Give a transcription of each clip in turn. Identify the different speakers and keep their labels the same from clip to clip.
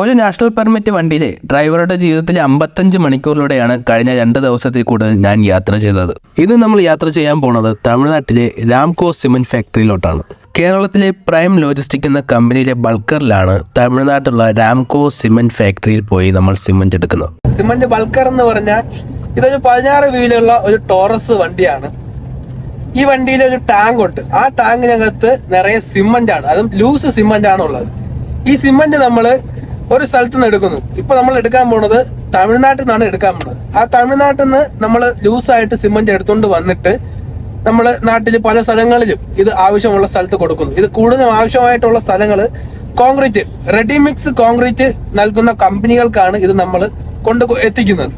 Speaker 1: ഒരു national permit വണ്ടിയിലെ ഡ്രൈവറുടെ ജീവിതത്തിലെ അമ്പത്തഞ്ച് മണിക്കൂറിലൂടെയാണ് കഴിഞ്ഞ രണ്ട് ദിവസത്തിൽ കൂടുതൽ ഞാൻ യാത്ര ചെയ്തത്. ഇന്ന് നമ്മൾ യാത്ര ചെയ്യാൻ പോണത് തമിഴ്നാട്ടിലെ രാംകോ സിമെന്റ് ഫാക്ടറിയിലോട്ടാണ്. കേരളത്തിലെ പ്രൈം ലോജിസ്റ്റിക് എന്ന കമ്പനിയിലെ ബൾക്കറിലാണ് തമിഴ്നാട്ടിലുള്ള രാംകോ സിമെന്റ് ഫാക്ടറിയിൽ പോയി നമ്മൾ സിമെന്റ് എടുക്കുന്നത്. സിമന്റ് ബൾക്കർ എന്ന് പറഞ്ഞാൽ ഇതൊരു പതിനാറ് വീലുള്ള ഒരു ടോറസ് വണ്ടിയാണ്. ഈ വണ്ടിയിൽ ഒരു ടാങ്ക് ഉണ്ട്. ആ ടാങ്കിനകത്ത് നിറയെ സിമന്റ് ആണ് അതും ലൂസ് സിമന്റ് ആണ് ഉള്ളത് ഈ സിമന്റ് നമ്മൾ ഒരു സ്ഥലത്ത് നിന്ന് എടുക്കുന്നു. ഇപ്പൊ നമ്മൾ എടുക്കാൻ പോണത് തമിഴ്നാട്ടിൽ നിന്നാണ് എടുക്കാൻ പോണത്. ആ തമിഴ്നാട്ടിൽ നിന്ന് നമ്മൾ ലൂസായിട്ട് സിമന്റ് എടുത്തുകൊണ്ട് വന്നിട്ട് നമ്മൾ നാട്ടിൽ പല സ്ഥലങ്ങളിലും ഇത് ആവശ്യമുള്ള സ്ഥലത്ത് കൊടുക്കുന്നു. ഇത് കൂടുതലും ആവശ്യമായിട്ടുള്ള സ്ഥലങ്ങൾ കോൺക്രീറ്റ് റെഡിമിക്സ് കോൺക്രീറ്റ് നൽകുന്ന കമ്പനികൾക്കാണ് ഇത് നമ്മൾ കൊണ്ട് എത്തിക്കുന്നത്.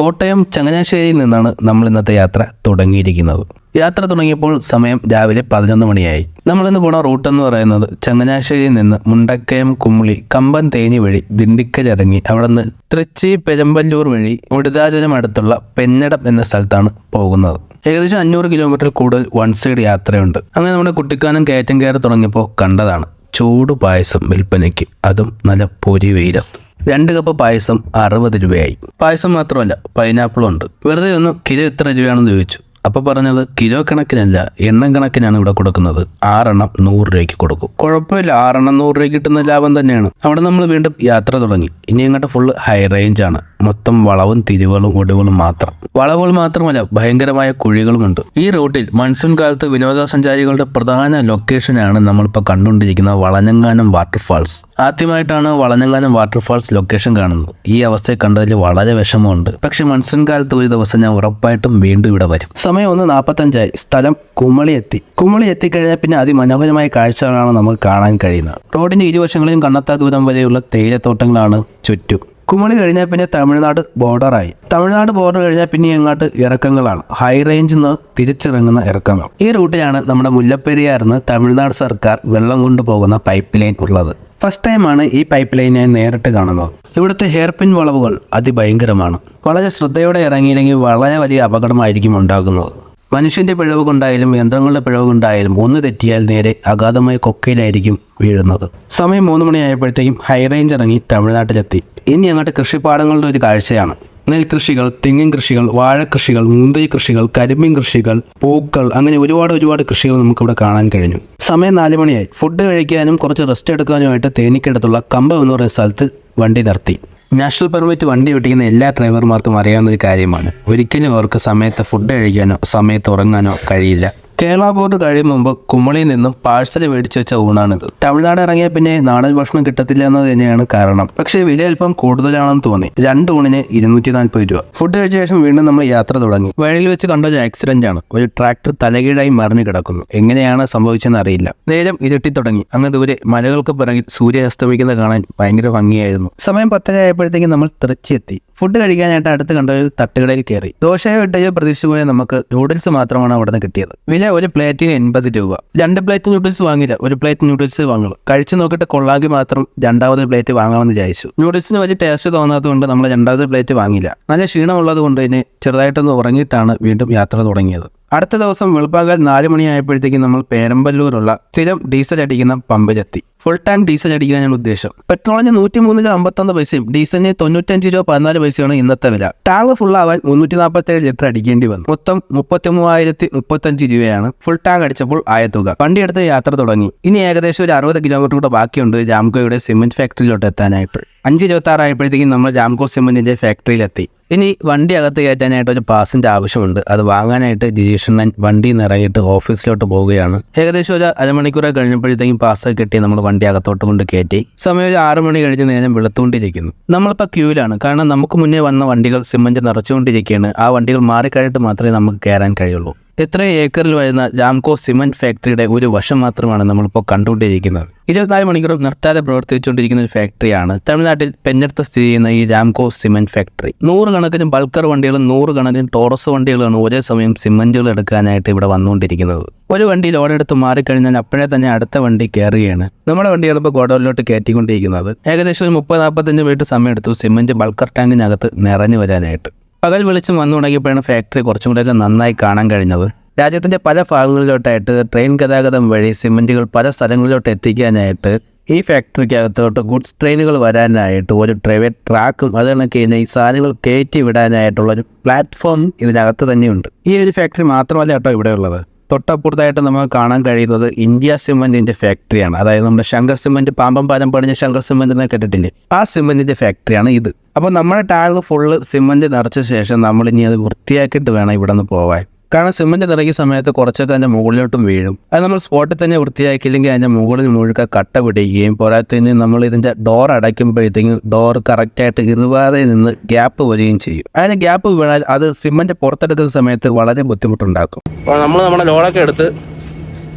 Speaker 1: കോട്ടയം ചങ്ങനാശ്ശേരിയിൽ നിന്നാണ് നമ്മൾ ഇന്നത്തെ യാത്ര തുടങ്ങിയിരിക്കുന്നത്. യാത്ര തുടങ്ങിയപ്പോൾ സമയം രാവിലെ പതിനൊന്ന് മണിയായി. നമ്മൾ ഇന്ന് പോണ റൂട്ട് എന്ന് പറയുന്നത് ചങ്ങനാശ്ശേരിയിൽ നിന്ന് മുണ്ടക്കയം കുമ്പളി കമ്പൻ തേനി വഴി ദിണ്ടിക്കൽ ഇറങ്ങി അവിടെ നിന്ന് തൃച്ചി പെരമ്പല്ലൂർ വഴി മുടുതാചനം അടുത്തുള്ള പെന്നടം എന്ന സ്ഥലത്താണ് പോകുന്നത്. ഏകദേശം അഞ്ഞൂറ് കിലോമീറ്റർ കൂടുതൽ വൺ സൈഡ് യാത്രയുണ്ട്. അങ്ങനെ നമ്മുടെ കുട്ടിക്കാനം കയറ്റം കയറി തുടങ്ങിയപ്പോൾ കണ്ടതാണ്. ചൂട് പായസം വിൽപ്പനയ്ക്ക്. അതും നല്ല പൊരി വെയിലത്ത്. രണ്ട് കപ്പ് പായസം അറുപത് രൂപയായി. പായസം മാത്രമല്ല പൈനാപ്പിളും ഉണ്ട്. വെറുതെ ഒന്ന് കിലോ എത്ര രൂപയാണെന്ന് ചോദിച്ചു. അപ്പോൾ പറഞ്ഞത് കിലോ കണക്കിനല്ല എണ്ണം കണക്കിനാണ് ഇവിടെ കൊടുക്കുന്നത്. ആറെണ്ണം നൂറ് രൂപയ്ക്ക് കൊടുക്കും. കുഴപ്പമില്ല ആറെണ്ണം നൂറ് രൂപയ്ക്ക് കിട്ടുന്ന ലാഭം തന്നെയാണ്. അവിടെ നമ്മൾ വീണ്ടും യാത്ര തുടങ്ങി. ഇനി അങ്ങോട്ട് ഫുള്ള് ഹൈ റേഞ്ചാണ് മൊത്തം വളവും തിരിവുകളും ഒടിവുകളും മാത്രം. വളവുകൾ മാത്രമല്ല ഭയങ്കരമായ കുഴികളുമുണ്ട് ഈ റൂട്ടിൽ മൺസൂൺ കാലത്ത് വിനോദസഞ്ചാരികളുടെ പ്രധാന ലൊക്കേഷനാണ് നമ്മളിപ്പോൾ കണ്ടുകൊണ്ടിരിക്കുന്ന വളഞ്ഞങ്ങാനം വാട്ടർഫാൾസ് ആദ്യമായിട്ടാണ് വളഞ്ഞങ്ങാനം വാട്ടർഫാൾസ് ലൊക്കേഷൻ കാണുന്നത്. ഈ അവസ്ഥയെ കണ്ടതിൽ വളരെ വിഷമമുണ്ട്. പക്ഷെ മൺസൂൺ കാലത്ത് ഒരു ദിവസം ഞാൻ ഉറപ്പായിട്ടും വീണ്ടും ഇവിടെ വരും. സമയം ഒന്ന് നാൽപ്പത്തഞ്ചായി സ്ഥലം കുമളി എത്തി കുമളി എത്തിക്കഴിഞ്ഞാൽ പിന്നെ അതിമനോഹരമായ കാഴ്ചകളാണ് നമുക്ക് കാണാൻ കഴിയുന്നത്. റോഡിന്റെ ഇരുവശങ്ങളിലും കണ്ണത്താ ദൂരം വരെയുള്ള തേയിലത്തോട്ടങ്ങളാണ് ചുറ്റും. കുമളി കഴിഞ്ഞാൽ പിന്നെ തമിഴ്നാട് ബോർഡറായി. തമിഴ്നാട് ബോർഡർ കഴിഞ്ഞാൽ പിന്നെ അങ്ങോട്ട് ഇറക്കങ്ങളാണ്. ഹൈ റേഞ്ചിൽ നിന്ന് തിരിച്ചിറങ്ങുന്ന ഇറക്കങ്ങൾ. ഈ റൂട്ടിലാണ് നമ്മുടെ മുല്ലപ്പെരിയാറിന്ന് തമിഴ്നാട് സർക്കാർ വെള്ളം കൊണ്ടുപോകുന്ന പൈപ്പ് ലൈൻ ഉള്ളത്. ഫസ്റ്റ് ടൈമാണ് ഈ പൈപ്പ് ലൈൻ ഞാൻ നേരിട്ട് കാണുന്നത്. ഇവിടുത്തെ ഹെയർ പിൻ വളവുകൾ അതിഭയങ്കരമാണ്. വളരെ ശ്രദ്ധയോടെ ഇറങ്ങിയില്ലെങ്കിൽ വളരെ വലിയ അപകടമായിരിക്കും ഉണ്ടാകുന്നത്. മനുഷ്യന്റെ പിഴവ് കൊണ്ടായാലും യന്ത്രങ്ങളുടെ പിഴവ് കൊണ്ടായാലും ഒന്ന് തെറ്റിയാൽ നേരെ അഗാധമായ കൊക്കയിലായിരിക്കും വീഴുന്നത്. സമയം മൂന്ന് മണിയായപ്പോഴത്തേക്കും ഹൈ റേഞ്ച് ഇറങ്ങി തമിഴ്നാട്ടിലെത്തി. ഇനി അങ്ങോട്ട് കൃഷിപ്പാടങ്ങളുടെ ഒരു കാഴ്ചയാണ്. നെൽകൃഷികൾ തെങ്ങിൻ കൃഷികൾ വാഴക്കൃഷികൾ മുന്തൈ കൃഷികൾ കരിമ്പിൻ കൃഷികൾ പൂക്കൾ അങ്ങനെ ഒരുപാട് ഒരുപാട് കൃഷികൾ നമുക്കിവിടെ കാണാൻ കഴിഞ്ഞു. സമയം നാല് മണിയായി. ഫുഡ് കഴിക്കാനും കുറച്ച് റെസ്റ്റ് എടുക്കാനുമായിട്ട് തേനിക്കടുത്തുള്ള കമ്പം എന്ന് പറയുന്ന സ്ഥലത്ത് വണ്ടി നിർത്തി. നാഷണൽ പെർമിറ്റ് വണ്ടി ഓടിക്കുന്ന എല്ലാ ഡ്രൈവർമാർക്കും അറിയാവുന്ന ഒരു കാര്യമാണ്. ഒരിക്കലും അവർക്ക് സമയത്ത് ഫുഡ് കഴിക്കാനോ സമയത്ത് ഉറങ്ങാനോ കഴിയില്ല. കേരള ബോർഡ് കഴിയും മുമ്പ് കുമളിയിൽ നിന്നും പാഴ്സൽ മേടിച്ചു വെച്ച ഊണാണിത്. തമിഴ്നാട് ഇറങ്ങിയ പിന്നെ നാടൻ ഭക്ഷണം കിട്ടത്തില്ല എന്നത് തന്നെയാണ് കാരണം. പക്ഷേ വില അല്പം കൂടുതലാണെന്ന് തോന്നി. രണ്ട് ഊണിന് ഇരുന്നൂറ്റി നാൽപ്പത് രൂപ. ഫുഡ് കഴിച്ച ശേഷം വീണ്ടും നമ്മൾ യാത്ര തുടങ്ങി. വഴിയിൽ വെച്ച് കണ്ട ഒരു ആക്സിഡന്റ് ആണ്. ഒരു ട്രാക്ടർ തലകീഴായി മറിഞ്ഞു കിടക്കുന്നു. എങ്ങനെയാണ് സംഭവിച്ചതെന്ന് അറിയില്ല. നേരം ഇരുട്ടി തുടങ്ങി. അങ്ങ് ദൂരെ മലകൾക്ക് പിറകിൽ സൂര്യ അസ്തമിക്കുന്നത് കാണാൻ ഭയങ്കര ഭംഗിയായിരുന്നു. സമയം പത്തരയായപ്പോഴത്തേക്ക് നമ്മൾ തിരച്ചി എത്തി ഫുഡ് കഴിക്കാനായിട്ട് അടുത്ത് കണ്ട ഒരു തട്ടുകടയിൽ കയറി. ദോശയോ ഇട്ടയോ പ്രതീക്ഷിച്ചു പോയാൽ നമുക്ക് നൂഡിൽസ് മാത്രമാണ് അവിടെ നിന്ന് കിട്ടിയത്. വില ഒരു പ്ലേറ്റിന് എൺപത് രൂപ. രണ്ട് പ്ലേറ്റ് നൂഡിൽസ് വാങ്ങില്ല. ഒരു പ്ലേറ്റ് നൂഡിൽസ് വാങ്ങുള്ളൂ. കഴിച്ചു നോക്കിയിട്ട് കൊള്ളാങ്കി മാത്രം രണ്ടാമത് പ്ലേറ്റ് വാങ്ങാമെന്ന് വിചാരിച്ചു. നൂഡിൽസിന് വലിയ ടേസ്റ്റ് തോന്നാത്തതുകൊണ്ട് നമ്മൾ രണ്ടാമത് പ്ലേറ്റ് വാങ്ങില്ല. നല്ല ക്ഷീണമുള്ളത് കൊണ്ട് തന്നെ ചെറുതായിട്ടൊന്ന് ഉറങ്ങിയിട്ടാണ് വീണ്ടും യാത്ര തുടങ്ങിയത്. അടുത്ത ദിവസം വെളുപ്പാകാൽ നാല് മണിയായപ്പോഴത്തേക്കും നമ്മൾ പേരമ്പല്ലൂരുള്ള സ്ഥിരം ഡീസൽ അടിക്കുന്ന പമ്പിലെത്തി. ഫുൾ ടാങ്ക് ഡീസൽ അടിക്കാനാണ് ഉദ്ദേശം. പെട്രോളിന് നൂറ്റി മൂന്ന് രൂപ അമ്പത്തൊന്ന് പൈസയും ഡീസലിന് തൊണ്ണൂറ്റഞ്ച് രൂപ പതിനാല് പൈസയാണ് ഇന്നത്തെ വില. ടാങ്ക് ഫുൾ ആവാൻ മുന്നൂറ്റി നാൽപ്പത്തേഴ് ലിറ്റർ അടിക്കേണ്ടി വന്നു. മൊത്തം മുപ്പത്തി മൂവായിരത്തി മുപ്പത്തഞ്ച് രൂപയാണ് ഫുൾ ടാങ്ക് അടിച്ചപ്പോൾ ആയ തുക. വണ്ടി എടുത്ത് യാത്ര തുടങ്ങി. ഇനി ഏകദേശം ഒരു അറുപത് കിലോമീറ്റർ കൂടെ ബാക്കിയുണ്ട് രാംകോയുടെ സിമെന്റ് ഫാക്ടറിയിലോട്ട് എത്താനായിട്ട്. അഞ്ച് ഇരുപത്തി ആറായപ്പോഴത്തേക്കും നമ്മൾ രാംകോ സിമെന്റിന്റെ ഫാക്ടറിയിലെത്തി. ഇനി വണ്ടി അകത്ത് കയറ്റാനായിട്ട് ഒരു പാസിന്റെ ആവശ്യമുണ്ട്. അത് വാങ്ങാനായിട്ട് ജിജീഷണ്ണൻ വണ്ടി നിറയിട്ട് ഓഫീസിലോട്ട് പോവുകയാണ്. ഏകദേശം ഒരു അരമണിക്കൂറെ കഴിഞ്ഞപ്പോഴത്തേക്കും പാസ് കിട്ടി. നമ്മൾ വണ്ടി അകത്തോട്ട് കൊണ്ട് കയറ്റി സമയം ഒരു ആറു മണി കഴിഞ്ഞ് നേരം വെളുത്തുകൊണ്ടിരിക്കുന്നു. നമ്മളിപ്പോൾ ക്യൂവിലാണ്. കാരണം നമുക്ക് മുന്നേ വന്ന വണ്ടികൾ സിമന്റ് നിറച്ചുകൊണ്ടിരിക്കുകയാണ്. ആ വണ്ടികൾ മാറിക്കഴിഞ്ഞിട്ട് മാത്രമേ നമുക്ക് കയറാൻ കഴിയുള്ളൂ. എത്ര ഏക്കറിൽ വരുന്ന രാംകോ സിമന്റ് ഫാക്ടറിയുടെ ഒരു വശം മാത്രമാണ് നമ്മളിപ്പോൾ കണ്ടുകൊണ്ടിരിക്കുന്നത്. ഇരുപത്തിനാല് മണിക്കൂർ നിർത്താതെ പ്രവർത്തിച്ചുകൊണ്ടിരിക്കുന്ന ഒരു ഫാക്ടറിയാണ് തമിഴ്നാട്ടിൽ പെഞ്ഞെടുത്ത് സ്ഥിതി ചെയ്യുന്ന ഈ രാംകോ സിമന്റ് ഫാക്ടറി. നൂറുകണക്കിന് ബൾക്കർ വണ്ടികളും നൂറുകണക്കിന് ടോറസ് വണ്ടികളാണ് ഒരേ സമയം സിമന്റുകൾ എടുക്കാനായിട്ട് ഇവിടെ വന്നുകൊണ്ടിരിക്കുന്നത്. ഒരു വണ്ടി ലോഡെടുത്ത് മാറിക്കഴിഞ്ഞാൽ അപ്പോഴേ തന്നെ അടുത്ത വണ്ടി കയറുകയാണ്. നമ്മുടെ വണ്ടിയാണ് ഇപ്പോൾ ഗോഡൌണിലോട്ട് കയറ്റിക്കൊണ്ടിരിക്കുന്നത്. ഏകദേശം ഒരു മുപ്പത് നാൽപ്പത്തഞ്ച് മിനിറ്റ് സമയം എടുത്തു സിമന്റ് ബൾക്കർ ടാങ്കിനകത്ത് നിറഞ്ഞു വരാനായിട്ട്. പകൽ വെളിച്ചം വന്നു തുടങ്ങിയപ്പോഴാണ് ഫാക്ടറി കുറച്ചും കൂടെ നന്നായി കാണാൻ കഴിഞ്ഞത്. രാജ്യത്തിന്റെ പല ഭാഗങ്ങളിലോട്ടായിട്ട് ട്രെയിൻ ഗതാഗതം വഴി സിമന്റുകൾ പല സ്ഥലങ്ങളിലോട്ട് എത്തിക്കാനായിട്ട് ഈ ഫാക്ടറിക്കകത്തോട്ട് ഗുഡ്സ് ട്രെയിനുകൾ വരാനായിട്ട് ഒരു പ്രൈവറ്റ് ട്രാക്കും അത് കണക്ക് കഴിഞ്ഞാൽ ഈ സാധനങ്ങൾ കയറ്റി വിടാനായിട്ടുള്ള ഒരു പ്ലാറ്റ്ഫോം ഇതിനകത്ത് തന്നെയുണ്ട്. ഈ ഒരു ഫാക്ടറി മാത്രമല്ല കേട്ടോ ഇവിടെ ഉള്ളത്. തൊട്ടപ്പുറത്തായിട്ട് നമുക്ക് കാണാൻ കഴിയുന്നത് ഇന്ത്യ സിമെന്റിന്റെ ഫാക്ടറിയാണ്. അതായത് നമ്മുടെ ശങ്കർ സിമെന്റ് പാമ്പം പാലം പണിഞ്ഞ ശങ്കർ സിമെന്റ് എന്ന് കേട്ടിട്ടില്ലേ? ആ സിമെന്റിന്റെ ഫാക്ടറിയാണ് ഇത്. അപ്പോൾ നമ്മുടെ ടാങ്ക് ഫുള്ള് സിമെന്റ് നിറച്ച ശേഷം നമ്മൾ ഇനി അത് വൃത്തിയാക്കിയിട്ട് വേണം ഇവിടെ നിന്ന് പോവാൻ. കാരണം സിമെന്റ് നിറയ്ക്കുന്ന സമയത്ത് കുറച്ചൊക്കെ അതിന്റെ മുകളിലോട്ടും വീഴും. അത് നമ്മൾ സ്പോട്ടിൽ തന്നെ വൃത്തിയാക്കിയില്ലെങ്കിൽ അതിന്റെ മുകളിൽ മുഴുക്ക കട്ട പിടിക്കുകയും പോരാത്തതിന് നമ്മൾ ഇതിന്റെ ഡോർ അടയ്ക്കുമ്പോഴത്തേക്കും ഡോർ കറക്റ്റായിട്ട് ഇറുവാതെ നിന്ന് ഗ്യാപ്പ് വരികയും ചെയ്യും. അതിന് ഗ്യാപ്പ് വീണാൽ അത് സിമെന്റ് പുറത്തെടുക്കുന്ന സമയത്ത് വളരെ ബുദ്ധിമുട്ടുണ്ടാക്കും. അപ്പോൾ നമ്മൾ നമ്മുടെ ലോഡൊക്കെ എടുത്ത്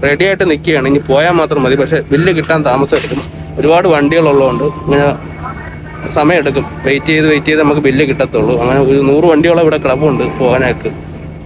Speaker 1: റെഡി ആയിട്ട് നിൽക്കുകയാണ് ഇനി പോയാൽ മാത്രം മതി. പക്ഷേ ബില്ല് കിട്ടാൻ താമസം എടുക്കും. ഒരുപാട് വണ്ടികളുള്ളതുകൊണ്ട് ഇങ്ങനെ സമയം എടുക്കും. വെയിറ്റ് ചെയ്ത് വെയിറ്റ് ചെയ്ത് നമുക്ക് ബില്ല് കിട്ടത്തുള്ളൂ. അങ്ങനെ ഒരു നൂറ് വണ്ടിയോളം ഇവിടെ കിടപ്പുണ്ട് പോകാനായിട്ട്.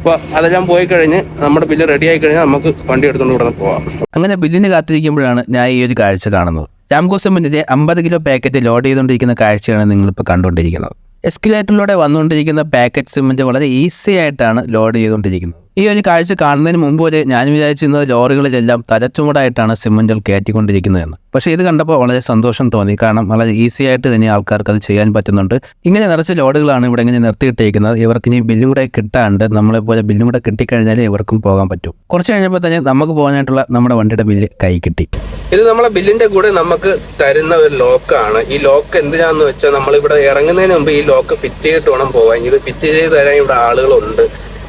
Speaker 1: അപ്പോൾ അതെല്ലാം പോയി കഴിഞ്ഞ് നമ്മുടെ ബില്ല് റെഡി ആയി കഴിഞ്ഞാൽ നമുക്ക് വണ്ടി എടുത്തുകൊണ്ട് ഇവിടെ പോവാം. അങ്ങനെ ബില്ലിന് കാത്തിരിക്കുമ്പോഴാണ് ഞാൻ ഈ ഒരു കാഴ്ച കാണുന്നത്. രാംകോ സിമെന്റിന്റെ അമ്പത് കിലോ പാക്കറ്റ് ലോഡ് ചെയ്തുകൊണ്ടിരിക്കുന്ന കാഴ്ചയാണ് നിങ്ങളിപ്പോൾ കണ്ടുകൊണ്ടിരിക്കുന്നത് എസ്കിലേറ്ററിലൂടെ വന്നുകൊണ്ടിരിക്കുന്ന പാക്കറ്റ് സിമെന്റ് വളരെ ഈസി ആയിട്ടാണ് ലോഡ് ചെയ്തുകൊണ്ടിരിക്കുന്നത് ഈ ഒരു കാഴ്ച കാണുന്നതിന് മുമ്പ് വരെ ഞാൻ വിചാരിച്ചിരുന്നത് ലോറികളിലെല്ലാം തലച്ചുമടായിട്ടാണ് സിമെന്റുകൾ കയറ്റിക്കൊണ്ടിരിക്കുന്നതെന്ന്. പക്ഷേ ഇത് കണ്ടപ്പോൾ വളരെ സന്തോഷം തോന്നി. കാരണം വളരെ ഈസി ആയിട്ട് തന്നെ ആൾക്കാർക്ക് അത് ചെയ്യാൻ പറ്റുന്നുണ്ട്. ഇങ്ങനെ നിറച്ച ലോഡുകളാണ് ഇവിടെ ഇങ്ങനെ നിർത്തിയിട്ടിരിക്കുന്നത് ഇവർക്ക് ഇനി ബില്ലും കൂടെ കിട്ടാണ്ട് നമ്മളെ പോലെ ബില്ലും കൂടെ കിട്ടിക്കഴിഞ്ഞാൽ ഇവർക്കും പോകാൻ പറ്റും. കുറച്ച് കഴിഞ്ഞപ്പോൾ തന്നെ നമുക്ക് പോകാനായിട്ടുള്ള നമ്മുടെ വണ്ടിയുടെ ബില്ല് കൈ കിട്ടി. ഇത് നമ്മളെ ബില്ലിന്റെ കൂടെ നമുക്ക് തരുന്ന ഒരു ലോക്കാണ്. ഈ ലോക്ക് എന്തിനാന്ന് വെച്ചാൽ നമ്മൾ ഇവിടെ ഇറങ്ങുന്നതിന് മുമ്പ് ഈ ലോക്ക് ഫിറ്റ് ചെയ്തിട്ട് വേണം പോകാൻ. ഇത് ഫിറ്റ് ചെയ്ത് തരാൻ ഇവിടെ ആളുകളുണ്ട്.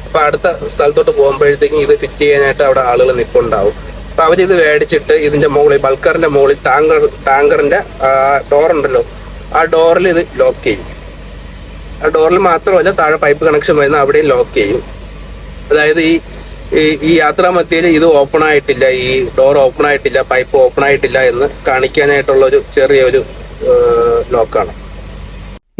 Speaker 1: അപ്പൊ അടുത്ത സ്ഥലത്തോട്ട് പോകുമ്പോഴത്തേക്കും ഇത് ഫിറ്റ് ചെയ്യാനായിട്ട് അവിടെ ആളുകൾ നിൽപ്പുണ്ടാവും അപ്പൊ അവരിത് മേടിച്ചിട്ട് ഇതിന്റെ മുകളിൽ ബൾക്കറിന്റെ മുകളിൽ ടാങ്കർ ടാങ്കറിന്റെ ഡോർ ഉണ്ടല്ലോ ആ ഡോറിൽ ഇത് ലോക്ക് ചെയ്യും. ആ ഡോറിൽ മാത്രമല്ല താഴെ പൈപ്പ് കണക്ഷൻ വരുന്ന അവിടെയും ലോക്ക് ചെയ്യും. അതായത് ഈ ഈ- യാത്രാ മധ്യയിൽ ഇത് ഓപ്പൺ ആയിട്ടില്ല ഈ ഡോർ ഓപ്പൺ ആയിട്ടില്ല പൈപ്പ് ഓപ്പൺ ആയിട്ടില്ല എന്ന് കാണിക്കാനായിട്ടുള്ള ഒരു ചെറിയൊരു ലോക്കാണ്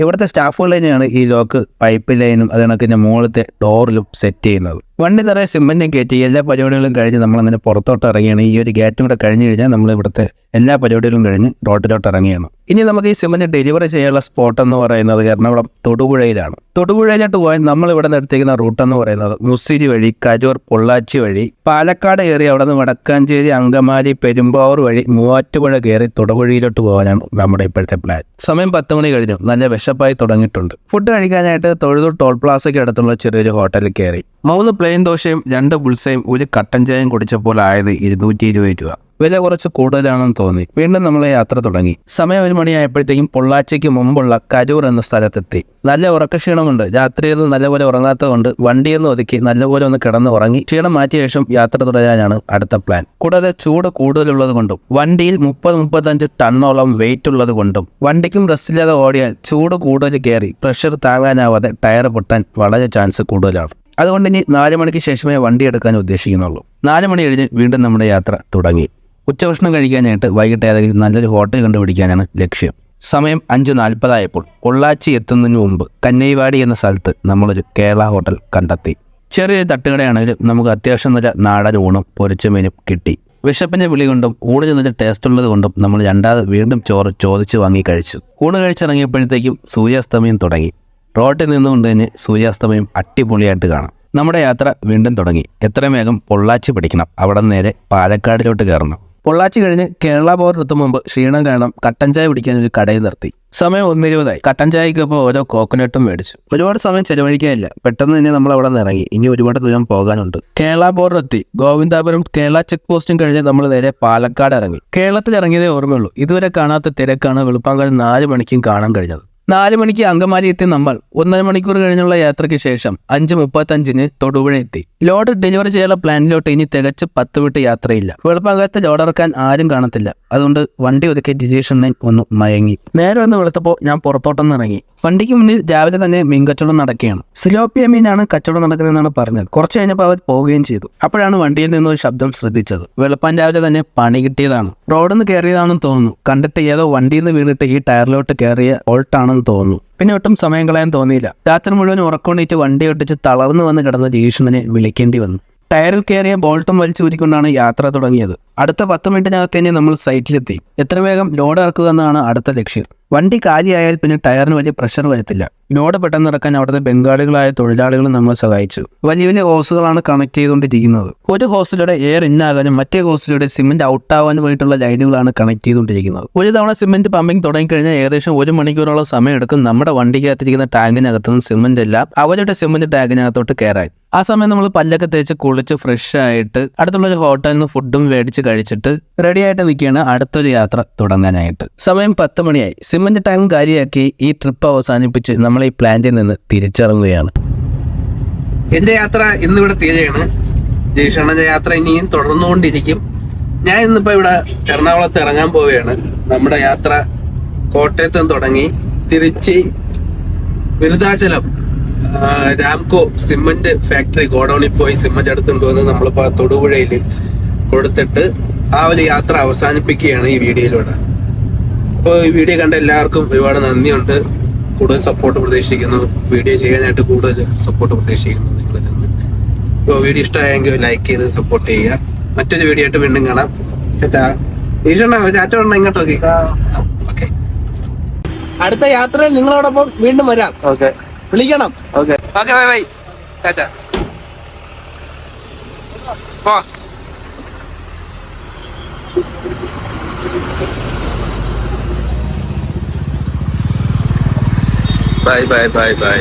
Speaker 1: ഇവിടുത്തെ സ്റ്റാഫുകൾ തന്നെയാണ് ഈ ലോക്ക് പൈപ്പ് ലൈനും അതിനൊക്കെ മുകളിലത്തെ ഡോറിലും സെറ്റ് ചെയ്യുന്നത്. വണ്ടി നിറയെ സിമെന്റും കയറ്റി എല്ലാ പരിപാടികളും കഴിഞ്ഞ് നമ്മളങ്ങനെ പുറത്തോട്ട് ഇറങ്ങിയാണ്. ഈ ഒരു ഗേറ്റും കൂടെ കഴിഞ്ഞ് കഴിഞ്ഞാൽ നമ്മൾ ഇവിടുത്തെ എല്ലാ പരിപാടികളും കഴിഞ്ഞ് റോട്ടിലോട്ട് ഇറങ്ങിയാണ്. ഇനി നമുക്ക് ഈ സിമെന്റ് ഡെലിവറി ചെയ്യാനുള്ള സ്പോട്ട് എന്ന് പറയുന്നത് എറണാകുളം തൊടുപുഴയിലാണ്. തൊടുപുഴയിലോട്ട് പോയാൽ നമ്മൾ ഇവിടെ നിന്ന് റൂട്ട് എന്ന് പറയുന്നത് മുസിരി വഴി കരൂർ പൊള്ളാച്ചി വഴി പാലക്കാട് കയറി അവിടെ നിന്ന് വടക്കാഞ്ചേരി അങ്കമാലി പെരുമ്പാവൂർ വഴി മൂവാറ്റുപുഴ കയറി തൊടുപുഴയിലോട്ട് പോകാനാണ് നമ്മുടെ ഇപ്പോഴത്തെ പ്ലാൻ സമയം പത്ത് മണി കഴിഞ്ഞു. നല്ല വിശപ്പായി തുടങ്ങിയിട്ടുണ്ട്. ഫുഡ് കഴിക്കാനായിട്ട് തൊഴുതൂർ ടോൾ പ്ലാസയ്ക്ക് അടുത്തുള്ള ചെറിയൊരു ഹോട്ടലിൽ കയറി. മൂന്ന് പ്ലെയിൻ ദോശയും രണ്ട് ബുൾസയും ഒരു കട്ടൻ ചായയും കുടിച്ചപ്പോൾ ആയത് ഇരുന്നൂറ്റി ഇരുപത് രൂപ. വില കുറച്ച് കൂടുതലാണെന്ന് തോന്നി. വീണ്ടും നമ്മൾ യാത്ര തുടങ്ങി. സമയം ഒരു മണിയായപ്പോഴത്തേക്കും പൊള്ളാച്ചിക്ക് മുമ്പുള്ള കരൂർ എന്ന സ്ഥലത്തെത്തി. നല്ല ഉറക്കക്ഷീണമുണ്ട്. രാത്രിയൊന്നും നല്ലപോലെ ഉറങ്ങാത്തതുകൊണ്ട് വണ്ടിയൊന്ന് ഒതുക്കി നല്ലപോലെ ഒന്ന് കിടന്ന് ഉറങ്ങി ക്ഷീണം മാറ്റിയ ശേഷം യാത്ര തുടരാനാണ് അടുത്ത പ്ലാൻ കൂടാതെ ചൂട് കൂടുതലുള്ളത് കൊണ്ടും വണ്ടിയിൽ മുപ്പത് മുപ്പത്തഞ്ച് ടണ്ണോളം വെയിറ്റ് ഉള്ളത് കൊണ്ടും വണ്ടിക്കും റെസ്റ്റില്ലാതെ ഓടിയാൽ ചൂട് കൂടുതൽ കയറി പ്രഷർ താങ്ങാനാവാതെ ടയർ പൊട്ടാൻ വളരെ ചാൻസ് കൂടുതലാണ്. അതുകൊണ്ട് ഇനി നാല് മണിക്ക് ശേഷമേ വണ്ടി എടുക്കാൻ ഉദ്ദേശിക്കുന്നുള്ളൂ. നാല് മണി കഴിഞ്ഞ് വീണ്ടും നമ്മുടെ യാത്ര തുടങ്ങി. ഉച്ചഭക്ഷണം കഴിക്കാനായിട്ട് വൈകിട്ട് ഏതെങ്കിലും നല്ലൊരു ഹോട്ടൽ കണ്ടുപിടിക്കാനാണ് ലക്ഷ്യം. സമയം അഞ്ച് നാൽപ്പതായപ്പോൾ പൊള്ളാച്ചി എത്തുന്നതിന് മുമ്പ് കന്നൈവാടി എന്ന സ്ഥലത്ത് നമ്മളൊരു കേരള ഹോട്ടൽ കണ്ടെത്തി. ചെറിയൊരു തട്ടുകടയാണെങ്കിലും നമുക്ക് അത്യാവശ്യം നല്ല നാടൻ ഊണും പൊരിച്ച മീനും കിട്ടി. വിശപ്പിന്റെ വിളി കൊണ്ടും ഊണിന് നല്ല ടേസ്റ്റ് ഉള്ളത് കൊണ്ടും നമ്മൾ രണ്ടാമത് വീണ്ടും ചോറ് ചോദിച്ച് വാങ്ങി കഴിച്ചു. ഊണ് കഴിച്ചിറങ്ങിയപ്പോഴത്തേക്കും സൂര്യാസ്തമയം തുടങ്ങി. റോട്ടിൽ നിന്നുകൊണ്ട് തന്നെ സൂര്യാസ്തമയം അടിപൊളിയായിട്ട് കാണാം. നമ്മുടെ യാത്ര വീണ്ടും തുടങ്ങി. എത്രയും വേഗം പൊള്ളാച്ചി പിടിക്കണം. അവിടെ നേരെ പാലക്കാടിലോട്ട് കയറണം പൊള്ളാച്ചി കഴിഞ്ഞ് കേരള ബോർഡർ എത്തും മുമ്പ് ക്ഷീണം കാരണം കട്ടൻ ചായ പിടിക്കാൻ ഒരു കടയിൽ നിർത്തി. സമയം ഒന്നിരുപതായി. കട്ടൻ ചായക്കൊപ്പം ഓരോ കോക്കനട്ടും മേടിച്ചു. ഒരുപാട് സമയം ചെലവഴിക്കാനില്ല. പെട്ടെന്ന് തന്നെ നമ്മൾ അവിടെ നിന്ന് ഇറങ്ങി. ഇനി ഒരുപാട് ദൂരം പോകാനുണ്ട്. കേരള ബോർഡർ എത്തി. ഗോവിന്ദാപുരം കേരള ചെക്ക് പോസ്റ്റും കഴിഞ്ഞ് നമ്മൾ നേരെ പാലക്കാട് ഇറങ്ങി. കേരളത്തിൽ ഇറങ്ങിയതേ ഓർമ്മയുള്ളൂ. ഇതുവരെ കാണാത്ത തിരക്കാണ് വെളുപ്പാങ്കാട് നാല് മണിക്കും കാണാൻ കഴിഞ്ഞത്. നാല് മണിക്ക് അങ്കമാലി എത്തിയ നമ്മൾ. ഒന്നര മണിക്കൂർ കഴിഞ്ഞുള്ള യാത്രയ്ക്ക് ശേഷം അഞ്ച് മുപ്പത്തഞ്ചിന് തൊടുപുഴ എത്തി. ലോഡ് ഡെലിവറി ചെയ്യാനുള്ള പ്ലാനിലോട്ട് ഇനി തികച്ച് പത്ത് വിട്ട് യാത്രയില്ല. വെളുപ്പകത്ത് ലോഡ് ഇറക്കാൻ ആരും കാണത്തില്ല. അതുകൊണ്ട് വണ്ടി ഒതുക്കി ഡിജീഷനെ ഒന്ന് മയങ്ങി. നേരെ ഒന്ന് വെളുത്തപ്പോൾ ഞാൻ പുറത്തോട്ടൊന്ന് ഇറങ്ങി. വണ്ടിക്ക് മുന്നിൽ രാവിലെ തന്നെ മീൻ കച്ചവടം നടക്കുകയാണ്. സിലോപ്പിയ മീനാണ് കച്ചവടം നടക്കുന്നതെന്നാണ് പറഞ്ഞത്. കുറച്ച് കഴിഞ്ഞപ്പോൾ അവർ പോവുകയും ചെയ്തു. അപ്പോഴാണ് വണ്ടിയിൽ നിന്ന് ഒരു ശബ്ദം ശ്രദ്ധിച്ചത്. വെളുപ്പാൻ രാവിലെ തന്നെ പണി കിട്ടിയതാണ്. റോഡിൽ നിന്ന് കയറിയതാണെന്ന് തോന്നുന്നു. കണ്ടിട്ട് ഏതോ വണ്ടിയിൽ നിന്ന് വീണിട്ട് ഈ ടയറിലോട്ട് കയറിയ ഓൾട്ടാണെന്ന് തോന്നുന്നു. പിന്നെ ഒട്ടും സമയം കളയാൻ തോന്നിയില്ല. രാത്രി മുഴുവൻ ഉറക്കൊണ്ടിട്ട് വണ്ടി ഒട്ടിച്ച് തളർന്നു വന്ന് കിടന്ന ജീഷണനെ വിളിക്കേണ്ടി വന്നു. ടയറിൽ കയറിയ ബോൾട്ടും വലിച്ചു ഊരിക്കൊണ്ടാണ് യാത്ര തുടങ്ങിയത്. അടുത്ത പത്ത് മിനിറ്റിനകത്ത് തന്നെ നമ്മൾ സൈറ്റിലെത്തി. എത്ര വേഗം ലോഡ് ഇറക്കുക എന്നാണ് അടുത്ത ലക്ഷ്യം. വണ്ടി കാലിയായാൽ പിന്നെ ടയറിന് വലിയ പ്രഷർ വരത്തില്ല. ലോഡ് പെട്ടെന്ന് ഇറക്കാൻ അവിടുത്തെ ബംഗാളികളായ തൊഴിലാളികൾ നമ്മളെ സഹായിച്ചു. വലിയ വലിയ ഹോസുകളാണ് കണക്ട് ചെയ്തുകൊണ്ടിരിക്കുന്നത്. ഒരു ഹോസിലൂടെ എയർ ഇന്നാകാനും മറ്റേ ഹോസിലൂടെ സിമെന്റ് ഔട്ട് ആവാനും വേണ്ടിയിട്ടുള്ള ലൈനുകളാണ് കണക്ട് ചെയ്തുകൊണ്ടിരിക്കുന്നത്. ഒരു തവണ സിമെന്റ് പമ്പിംഗ് തുടങ്ങിക്കഴിഞ്ഞാൽ ഏകദേശം ഒരു മണിക്കൂറോളം സമയം എടുക്കും നമ്മുടെ വണ്ടിക്കകത്തിരിക്കുന്ന ടാങ്കിനകത്തുനിന്ന് സിമെന്റ് എല്ലാം അവരുടെ സിമെന്റ് ടാങ്കിനകത്തോട്ട് കയറാൻ ആ സമയം നമ്മൾ പല്ലൊക്കെ തേച്ച് കുളിച്ച് ഫ്രഷ് ആയിട്ട് അടുത്തുള്ള ഒരു ഹോട്ടലിൽ നിന്ന് ഫുഡും മേടിച്ച് കഴിച്ചിട്ട് റെഡിയായിട്ട് നിൽക്കുകയാണ് അടുത്തൊരു യാത്ര തുടങ്ങാനായിട്ട്. സമയം പത്ത് മണിയായി. സിമന്റ് ടാങ്ക് കാര്യമാക്കി ഈ ട്രിപ്പ് അവസാനിപ്പിച്ച് നമ്മൾ ഈ പ്ലാന്റിൽ നിന്ന് തിരിച്ചിറങ്ങുകയാണ്. എന്റെ യാത്ര ഇന്നിവിടെ തീരെയാണ് ജയ്ഷണന്റെ യാത്ര ഇനിയും തുടർന്നുകൊണ്ടിരിക്കും. ഞാൻ ഇന്നിപ്പോ ഇവിടെ എറണാകുളത്ത് ഇറങ്ങാൻ പോവുകയാണ്. നമ്മുടെ യാത്ര കോട്ടയത്ത് തുടങ്ങി. തിരിച്ച് വിരുദാചലം രാംകോ സിമന്റ് ഫാക്ടറി ഗോഡൌണിൽ പോയി സിമന്റ് എടുത്തുകൊണ്ട് വന്ന് നമ്മളിപ്പോ ആ തൊടുപുഴയിൽ കൊടുത്തിട്ട് ആ ഒരു യാത്ര അവസാനിപ്പിക്കുകയാണ് ഈ വീഡിയോയിലൂടെ. അപ്പോൾ ഈ വീഡിയോ കണ്ട എല്ലാവർക്കും ഒരുപാട് നന്ദിയുണ്ട്. കൂടുതൽ സപ്പോർട്ട് പ്രതീക്ഷിക്കുന്നു. വീഡിയോ ചെയ്യാനായിട്ട് കൂടുതൽ സപ്പോർട്ട് പ്രതീക്ഷിക്കുന്നു നിങ്ങളിൽ നിന്ന്. ഇപ്പോൾ വീഡിയോ ഇഷ്ടമായെങ്കിൽ ലൈക്ക് ചെയ്ത് സപ്പോർട്ട് ചെയ്യുക. മറ്റൊരു വീഡിയോ ആയിട്ട് വീണ്ടും കാണാം. ചേട്ടാ ഈശ്വരണ്ണ ചാറ്റ വേണ്ട ഇങ്ങോട്ട് നോക്കി? ഓക്കെ. അടുത്ത യാത്രയിൽ നിങ്ങളോടൊപ്പം വീണ്ടും വരാം.
Speaker 2: ഓക്കെ.
Speaker 1: വിളിക്കണം.
Speaker 2: Okay.
Speaker 1: Okay bye bye. Tata പോ.
Speaker 2: Bye bye bye bye